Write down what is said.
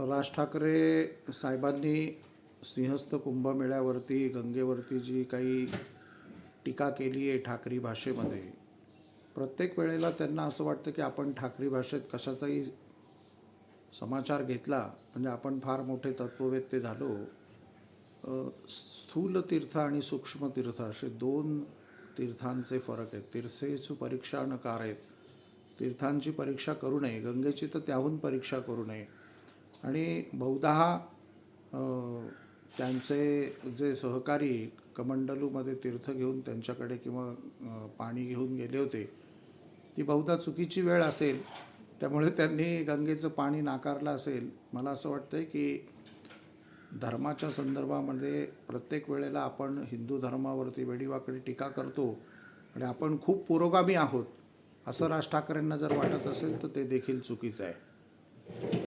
राज ठाकरे साहेबांनी सिंहस्थ कुंभमेळ्यावरती गंगेवरती जी काही टीका केली आहे ठाकरी भाषेमध्ये प्रत्येक वेळेला त्यांना असं वाटतं की आपण ठाकरी भाषेत कशाचाही समाचार घेतला म्हणजे आपण फार मोठे तत्ववेत्ते झालो. स्थूल तीर्थ आणि सूक्ष्म तीर्थ असे दोन तीर्थांचे फरक आहेत. तीर्थेची परीक्षा नकार आहेत तीर्थांची परीक्षा करू नये. गंगेची तर त्याहून परीक्षा करू नये. आणि बहुधा त्यांचे जे सहकारी कमंडलूमध्ये तीर्थ घेऊन त्यांच्याकडे किंवा पाणी घेऊन गेले होते ती बहुधा चुकीची वेळ असेल त्यामुळे त्यांनी गंगेचं पाणी नाकारलं असेल मला असं वाटतं की धर्माच्या संदर्भामध्ये प्रत्येक वेळेला आपण हिंदू धर्मावरती वेडीवाकडी टीका करतो आणि आपण खूप पुरोगामी आहोत असं राज ठाकरेंना जर वाटत असेल तर ते देखील चुकीचं आहे.